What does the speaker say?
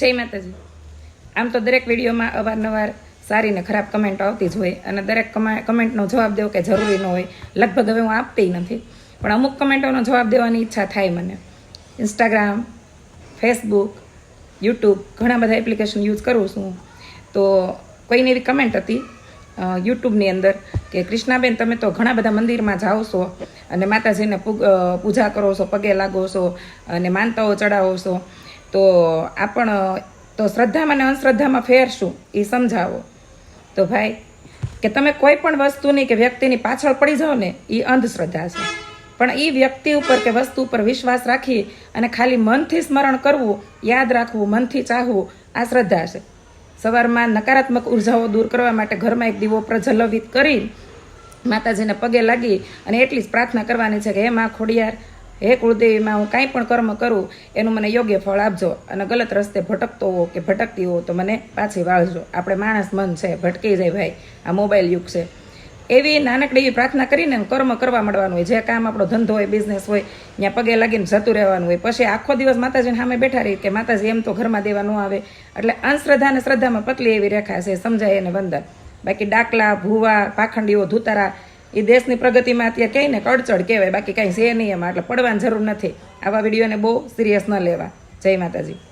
જય માતાજી. આમ તો દરેક વિડીયોમાં અવારનવાર સારી ને ખરાબ કમેન્ટો આવતી જ હોય અને દરેક કમા- કમેન્ટનો જવાબ દેવો કે જરૂરી ન હોય. લગભગ હવે હું આપતી નથી. પણ અમુક કમેન્ટોનો જવાબ દેવાની ઈચ્છા થાય મને. ઇન્સ્ટાગ્રામ ફેસબુક યુટ્યુબ ઘણા બધા એપ્લિકેશન યુઝ કરું છું. તો કોઈની એવી કમેન્ટ હતી? યુટ્યુબની અંદર કે, કૃષ્ણાબેન, તમે તો ઘણા બધા મંદિરમાં જાઓ છો અને માતાજીને પૂજા કરો છો, પગે લાગો છો અને માનતાઓ ચડાવો છો. તો આ પણ, તો શ્રદ્ધામાં અને અંધશ્રદ્ધામાં ફેર શું? એ સમજાવો. તો ભાઈ, કે તમે કોઈ પણ વસ્તુની કે વ્યક્તિની પાછળ પડી જાઓ ને એ અંધશ્રદ્ધા છે. પણ એ વ્યક્તિ ઉપર કે વસ્તુ ઉપર વિશ્વાસ રાખી અને ખાલી મનથી સ્મરણ કરવું, યાદ રાખવું, મનથી ચાહવું, આ શ્રદ્ધા છે. સવારમાં નકારાત્મક ઉર્જાઓ દૂર કરવા માટે ઘરમાં એક દીવો પ્રજ્વલિત કરી માતાજીને પગે લાગી અને એટલી જ પ્રાર્થના કરવાની છે કે, હે માં ખોડિયાર હે કુળદેવીમાં હું કાંઈ પણ કર્મ કરું, એનું મને યોગ્ય ફળ આપજો અને ગલત રસ્તે ભટકતો હો કે ભટકતી હો તો મને પાછી વાળજો. આપણે માણસ મન છે, ભટકી જાય ભાઈ. આ મોબાઈલ યુગ છે. એવી નાનકડી એવી પ્રાર્થના કરીને કર્મ કરવા મળવાનું હોય. જે કામ આપણો ધંધો હોય બિઝનેસ હોય, ત્યાં પગે લાગીને જતું રહેવાનું હોય. પછી આખો દિવસ માતાજીને સામે બેઠા રહી કે માતાજી એમ તો ઘરમાં દેવા ન આવે. એટલે અંધશ્રદ્ધા અને શ્રદ્ધામાં પતલી એવી રેખા છે, સમજાય એને વંદન બાકી ડાકલા, ભૂવા, પાખંડીઓ, ધૂતારા એ દેશની પ્રગતિમાં અત્યારે કહે ને કડચડ કહેવાય, બાકી કાંઈ છે નહીં એમાં, એટલે પડવાની જરૂર નથી. આવા વિડીયોને બહુ સિરિયસ ન લેવા. જય માતાજી.